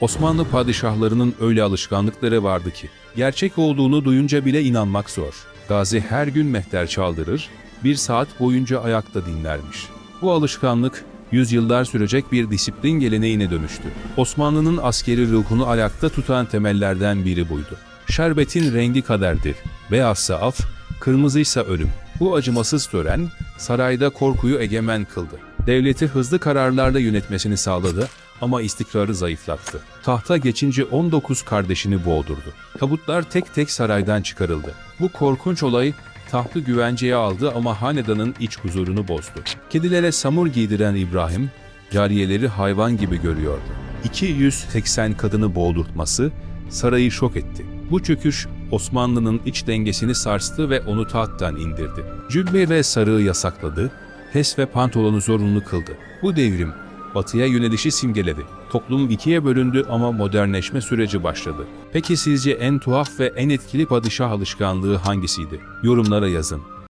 Osmanlı padişahlarının öyle alışkanlıkları vardı ki, gerçek olduğunu duyunca bile inanmak zor. Gazi her gün mehter çaldırır, bir saat boyunca ayakta dinlermiş. Bu alışkanlık, yüzyıllar sürecek bir disiplin geleneğine dönüştü. Osmanlı'nın askeri ruhunu ayakta tutan temellerden biri buydu. Şerbetin rengi kaderdir. Beyazsa af, kırmızıysa ölüm. Bu acımasız tören, sarayda korkuyu egemen kıldı. Devleti hızlı kararlarla yönetmesini sağladı ama istikrarı zayıflattı. Tahta geçince 19 kardeşini boğdurdu. Tabutlar tek tek saraydan çıkarıldı. Bu korkunç olay tahtı güvenceye aldı ama hanedanın iç huzurunu bozdu. Kedilere samur giydiren İbrahim, cariyeleri hayvan gibi görüyordu. 280 kadını boğdurtması sarayı şok etti. Bu çöküş Osmanlı'nın iç dengesini sarstı ve onu tahttan indirdi. Cübbe ve sarığı yasakladı, pes ve pantolonu zorunlu kıldı. Bu devrim batıya yönelişi simgeledi. Toplum ikiye bölündü ama modernleşme süreci başladı. Peki sizce en tuhaf ve en etkili padişah alışkanlığı hangisiydi? Yorumlara yazın.